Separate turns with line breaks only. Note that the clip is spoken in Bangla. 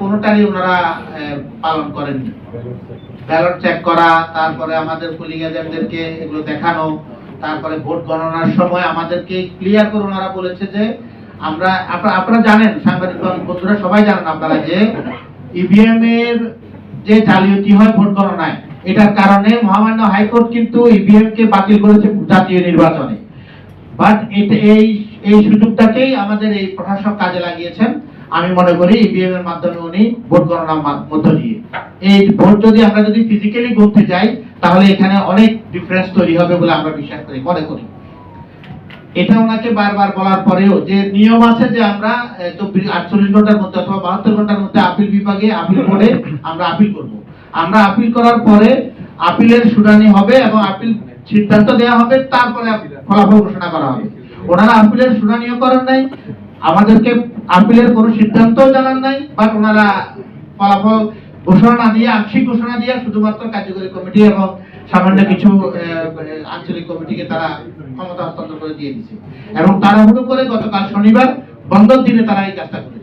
কোনোটারই ওনারা পালন করেননি। ব্যালট চেক করা, তারপরে আমাদের পুলিং এজেন্টদেরকে এগুলো দেখানো, তারপরে ভোট গণনার সময় আমাদেরকে ক্লিয়ার করে ওনারা বলেছে যে, আমরা, আপনারা জানেন, সাংবাদিক বন্ধুরা সবাই জানেন আপনারা যে ইভিএম এর যে জালিয়াতি হয় ভোট গণনায়, এটার কারণে মহামান্য হাইকোর্ট কিন্তু ইভিএম কে বাতিল করেছে জাতীয় নির্বাচনে। বাট এই এই সুযোগটাকেই আমাদের এই প্রশাসক কাজে লাগিয়েছেন। আমি মনে করি ইভিএম এর মাধ্যমে উনি ভোট গণনার মধ্য দিয়ে। এই ভোট যদি আমরা যদি ফিজিক্যালি করতে যাই, তাহলে এখানে অনেক ডিফারেন্স তৈরি হবে বলে আমরা বিশ্বাস করি, মনে করি। এটা ওনাকে বারবার বলার পরেও যে নিয়ম আছে যে আমরা চব্বিশ, আটচল্লিশ ঘণ্টার মধ্যে অথবা বাহাত্তর ঘণ্টার মধ্যে আপিল বিভাগে আপিল করে আমরা আপিল করব। আমরা আপিল করার পরে আপিলের শুনানি হবে এবং আপিল সিদ্ধান্ত দেওয়া হবে, তারপরে ফলাফল ঘোষণা করা হবে। ওনারা আপিলের শুনানিও করেন নাই। আমাদেরকে আপিলের কোনো সিদ্ধান্তও জানান নাই বা ওনারা ফলাফল ঘোষণা দিয়ে আংশিক ঘোষণা দিয়ে শুধুমাত্র কার্যকরী কমিটি এবং সামান্য কিছু আহ, আঞ্চলিক কমিটিকে তারা ক্ষমতা হস্তান্তর করে দিয়ে দিচ্ছে এবং তারা হুড়ো করে গতকাল শনিবার বন্ধর দিনে তারা এই কাজটা করেছে।